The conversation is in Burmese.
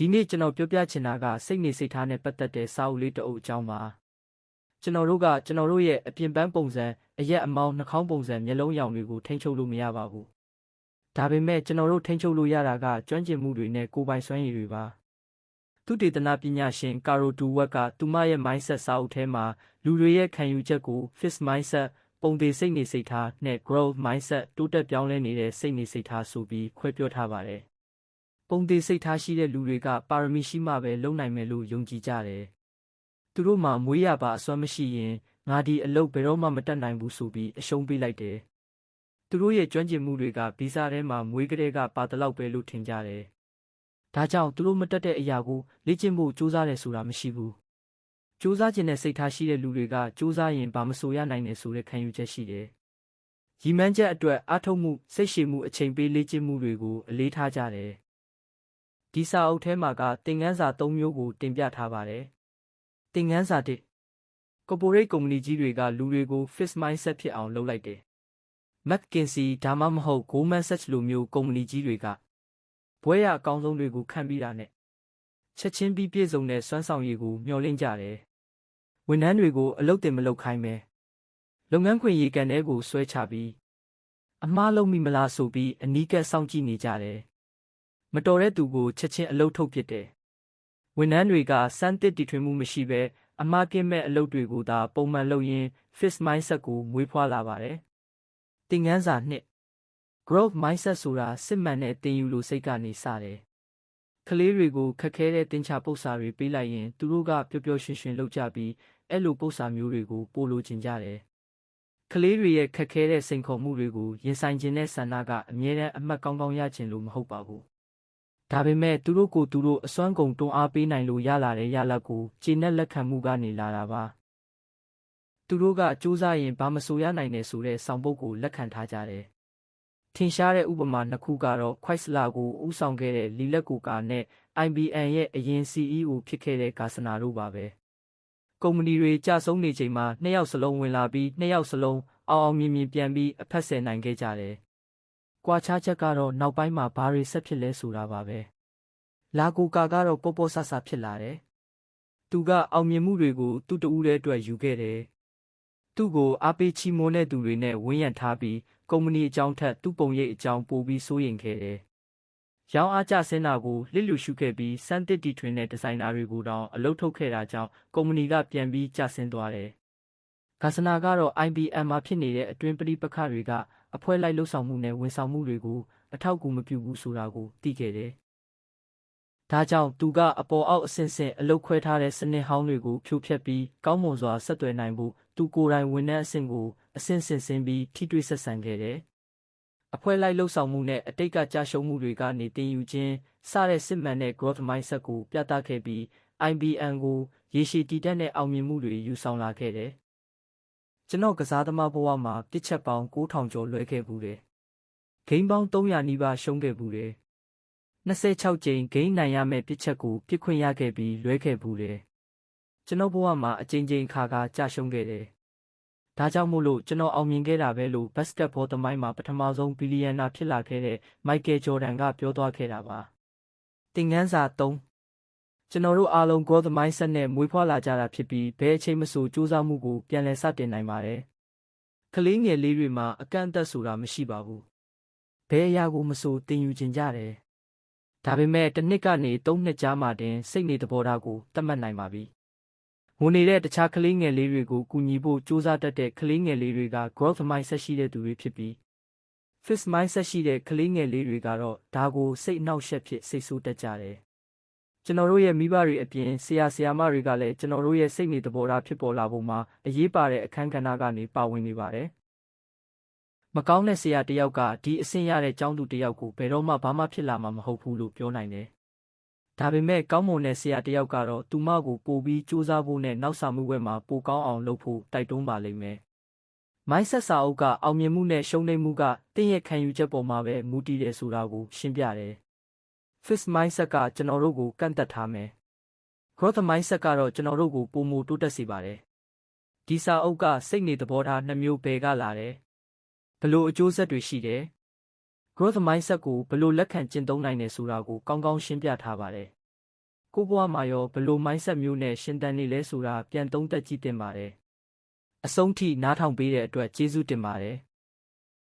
ဒီနေ့ကျွန်တော်ပြောပြချင်တာကစိတ်နေစိတ်ထားနဲ့ပတ်သက်တဲ့စာအုပ်လေးတစ်အုပ်အကြောင်းပါကျွန်တော်တို့ကကျွန်တော်တို့ရဲ့အပြင်ပန်းပုံစံအရက်အမောင်းနှာခေါင်းပုံစံမျက်လုံးရောင်တွေကိုထိန်းချုပ်လို့မရပါဘူးဒါပေမဲ့ကျွန်တော်တို့ထိန်းချုပ်လို့ရတာကကျွမ်းကျင်မှုတွေနဲ့ကိုယ်ပိုင်စွမ်းရည်တွေပါသူတေသနာပညာရှင်ကာရိုတူဝက်ကသူမရဲ့ mindset စာအုပ်ထဲမှာလူတွေရဲ့ခံယူချက်ကို fixed mindset ပုံသေးစိတ်နေစိတ်ထားနဲ့ growth mindset တိုးတက်ပြောင်းလဲနေတဲ့စိတ်နေစိတ်ထားဆိုပြီးခွဲပြောထားပါတယ် ပုံသေးစိတ်ထားရှိတဲ့လူတွေကပါရမီရှိမှပဲလုံနိုင်မယ်လို့ယုံကြည်ကြတယ်။သူတို့မှမွေးရပါအစွမ်းမရှိရင်ငါဒီအလုပ်ဘယ်တော့မှမတက်နိုင်ဘူးဆိုပြီးအရှုံးပေးလိုက်တယ်။သူတို့ရဲ့ကျွမ်းကျင်မှုတွေကဗီဇာထဲမှာမွေးကလေးကပါတလောက်ပဲလို့ထင်ကြတယ်။ဒါကြောင့်သူတို့မတက်တဲ့အရာကိုလေ့ကျင့်ဖို့ကြိုးစားတယ်ဆိုတာမရှိဘူး။ကြိုးစားခြင်းနဲ့စိတ်ထားရှိတဲ့လူတွေကကြိုးစားရင်ဘာမဆိုရနိုင်တယ်ဆိုတဲ့ခံယူချက်ရှိတယ်။ရီမန်းချက်အတွက်အားထုတ်မှုစိတ်ရှည်မှုအချိန်ပေးလေ့ကျင့်မှုတွေကိုအလေးထားကြတယ်။ ဒီစာအုပ်ထဲမှာကသင်ခန်းစာ၃မျိုးကိုတင်ပြထားပါတယ်။သင်ခန်းစာ၁ corporate ကုမ္ပဏီကြီးတွေကလူတွေကို fixed mindset ဖြစ်အောင်လုပ်လိုက်တယ်။ McKinsey ဒါမှမဟုတ် Goldman Sachs လိုမျိုးကုမ္ပဏီကြီးတွေကဘွဲရအကောင်းဆုံးတွေကိုခံပြီးတာနဲ့ချက်ချင်းပြီးပြည့်စုံတဲ့စွမ်းဆောင်ရည်ကိုမျှော်လင့်ကြတယ်။ဝန်ထမ်းတွေကိုအလုပ်တင်မလုပ်ခိုင်းပဲလုပ်ငန်းခွင်ရေကန်ထဲကိုဆွဲချပြီးအမားလုံးမိမလားဆိုပြီးအနီးကပ်စောင့်ကြည့်နေကြတယ် မတော်တဲ့သူကိုချက်ချင်းအလုတ်ထုတ်ပစ်တယ်။ဝန်ထမ်းတွေကစမ်းသစ်တီထွင်မှုမရှိဘဲအမှားကင်းမဲ့အလုပ်တွေကိုသာပုံမှန်လုပ်ရင်း fixed mindset ကိုမွေးဖွားလာပါတယ်။သင်ခန်းစာနှစ် growth mindset ဆိုတာစစ်မှန်တဲ့တင်ယူလိုစိတ်ကနေစတယ်။ကလေးတွေကိုခက်ခဲတဲ့တင်ချပု္ပ္ပာတွေပေးလိုက်ရင်သူတို့ကပျော်ပျော်ရွှင်ရွှင်လုပ်ကြပြီးအဲ့လိုပု္ပ္ပာမျိုးတွေကိုပိုလိုချင်ကြတယ်။ကလေးတွေရဲ့ခက်ခဲတဲ့စိန်ခေါ်မှုတွေကိုရင်ဆိုင်ခြင်းနဲ့ဆန္ဒကအမြဲတမ်းအမှတ်ကောင်းကောင်းရခြင်းလို့မဟုတ်ပါဘူး ဒါပေမဲ့သူတို့ကိုသူတို့အစွမ်းကုန်တွန်းအားပေးနိုင်လို့ရလာတဲ့ရလဒ်ကိုကျေနပ်လက်ခံမှုကနေလာတာပါသူတို့ကစူးစမ်းရင်ဘာမဆိုရနိုင်တယ်ဆိုတဲ့ဆောင်ပုဒ်ကိုလက်ခံထားကြတယ်ထင်ရှားတဲ့ဥပမာနှစ်ခုကတော့ Chrysler ကိုဦးဆောင်ခဲ့တဲ့လီလက်ကိုကာနဲ့ IBM ရဲ့အရင် CEO ဖြစ်ခဲ့တဲ့ဂါစနာတို့ပါပဲကုမ္ပဏီတွေကြဆုံးနေချိန်မှာနှစ်ယောက်စလုံးဝင်လာပြီးနှစ်ယောက်စလုံးအောင်အောင်မြင်မြင်ပြန်ပြီးအဖက်ဆယ်နိုင်ခဲ့ကြတယ် ကွာခြားချက်ကတော့နောက်ပိုင်းမှာဘာတွေဆက်ဖြစ်လဲဆိုတာပါပဲလာကိုကာကတော့ပေါ့ပေါ့ဆဆဖြစ်လာတယ်သူကအောင်မြင်မှုတွေကိုသူ့တူဦးတဲ့အတွက်ယူခဲ့တယ်သူ့ကိုအားပေးချီးမွမ်းတဲ့သူတွေနဲ့ဝန်းရံထားပြီးကုမ္ပဏီအကြောင်းထက်သူ့ပုံရိပ်အကြောင်းပိုပြီးစိုးရိမ်ခဲ့တယ်ရောင်းအားကျဆင်းတာကိုလစ်လူရှုခဲ့ပြီးစမ်းတစ်တီထွင်တဲ့ဒီဇိုင်နာတွေကိုတောင်အလုပ်ထုတ်ခဲ့တာကြောင့်ကုမ္ပဏီကပြန်ပြီးကျဆင်းသွားတယ်။ ဂါစနာကတော့ IBM မှာဖြစ်နေတဲ့အတွင်းပရိပခတွေက အဖွဲလိုက်လှုပ်ဆောင်မှုနဲ့ဝန်ဆောင်မှုတွေကိုအထောက်အကူမပြုဘူးဆိုတာကိုသိခဲ့တယ်။ဒါကြောင့်သူကအပေါ်အောက်အဆင့်ဆင့်အလုတ်ခွဲထားတဲ့စနစ်ဟောင်းတွေကိုဖြိုဖျက်ပြီးကောင်းမွန်စွာဆက်သွယ်နိုင်ဖို့သူကိုယ်တိုင်ဝန်ထမ်းအဆင့်ကိုအဆင့်ဆင့်ဆင်းပြီးထိတွေ့ဆက်ဆံခဲ့တယ်။အဖွဲလိုက်လှုပ်ဆောင်မှုနဲ့အတိတ်ကကြာရှုံးမှုတွေကနေတင်ယူခြင်းစတဲ့စစ်မှန်တဲ့ growth mindset ကိုပြသခဲ့ပြီး IBM ကိုရေရှည်တည်တံ့တဲ့အောင်မြင်မှုတွေယူဆောင်လာခဲ့တယ်။ ကျွန်တော်ကစားသမားဘဝမှာတစ်ချက်ပေါင်း9000ကျော်လွဲခဲ့ဘူးတယ်။ဂိမ်းပေါင်း300နီးပါးရှုံးခဲ့ဘူးတယ်။26ကြိမ်ဂိမ်းနိုင်ရမယ့်တစ်ချက်ကိုပြစ်ခွင့်ရခဲ့ပြီးလွဲခဲ့ဘူးတယ်။ကျွန်တော်ဘဝမှာအကြိမ်ကြိမ်ခါခါကြာရှုံးခဲ့တယ်။ဒါကြောင့်မို့လို့ကျွန်တော်အောင်မြင်ခဲ့တာပဲလို့ဘတ်စကတ်ဘောသမိုင်းမှာပထမဆုံးဘီလီယံနာဖြစ်လာခဲ့တဲ့မိုက်ကယ်ဂျော်ဒန်ကပြောသွားခဲ့တာပါ။သင်ခန်းစာ3 ကျွန်တော်တို့အားလုံး growth mindset နဲ့မွေးဖွားလာကြတာဖြစ်ပြီးဘယ်အချိန်မဆိုစူးစမ်းမှုကိုပြန်လည်စတင်နိုင်ပါတယ်။ကလေးငယ်လေးတွေမှာအကန့်အသတ်ဆိုတာမရှိပါဘူး။ဘယ်အရာကိုမဆိုသင်ယူကျင်ကြတယ်။ဒါပေမဲ့တစ်နှစ်ကနေသုံးနှစ်ကြာမှတင်စိတ်နေသဘောထားကိုသတ်မှတ်နိုင်ပါပြီ။ငိုနေတဲ့တခြားကလေးငယ်လေးတွေကိုကူညီဖို့စူးစမ်းတတ်တဲ့ကလေးငယ်လေးတွေက growth mindset ရှိတဲ့သူတွေဖြစ်ပြီး fixed mindset ရှိတဲ့ကလေးငယ်လေးတွေကတော့ဒါကိုစိတ်အနှောက်အယှက်ဖြစ်စိတ်ဆိုးတတ်ကြတယ် ကျွန်တော်တို့ရဲ့မိဘတွေအပြင်ဆရာဆရာမတွေကလည်းကျွန်တော်တို့ရဲ့စိတ်နေသဘောထားဖြစ်ပေါ်လာဖို့မှာအရေးပါတဲ့အခန်းကဏ္ဍကနေပါဝင်နေပါတယ်။မကောင်းတဲ့ဆရာတယောက်ကဒီအဆင့်ရတဲ့ကျောင်းသူတယောက်ကိုဘယ်တော့မှဘာမှဖြစ်လာမှာမဟုတ်ဘူးလို့ပြောနိုင်တယ်။ဒါပေမဲ့ကောင်းမွန်တဲ့ဆရာတယောက်ကတော့သူမကိုပိုပြီးစူးစမ်းဖို့နဲ့နောက်ဆံမှုဘက်မှာပိုကောင်းအောင်လုပ်ဖို့တိုက်တွန်းပါလိမ့်မယ်။ mindset စာအုပ်ကအောင်မြင်မှုနဲ့ရှုံးနိမ့်မှုကတင့်ရဲ့ခံယူချက်ပေါ်မှာပဲမူတည်တယ်ဆိုတာကိုရှင်းပြတယ်။ fixed mindset ကကျွန်တော်တို့ကိုကန့်သက်ထားမယ်။ growth mindset ကတော့ကျွန်တော်တို့ကိုပုံမူတိုးတက်စေပါတယ်။ဒီစာအုပ်ကစိတ်နေသဘောထားနှစ်မျိုးပဲကလာတယ်။ဘလို့အကျိုးဆက်တွေရှိတယ်။ growth mindset ကိုဘလို့လက်ခံကျင့်သုံးနိုင်တယ်ဆိုတာကိုကောင်းကောင်းရှင်းပြထားပါတယ်ကိုဘွားမှာရောဘလို့ mindset မျိုးနဲ့ရှင်တန်နေလဲဆိုတာပြန်သုံးသပ်ကြည့်တင်ပါတယ်အဆုံးထိနားထောင်ပေးတဲ့အတွက်ကျေးဇူးတင်ပါတယ်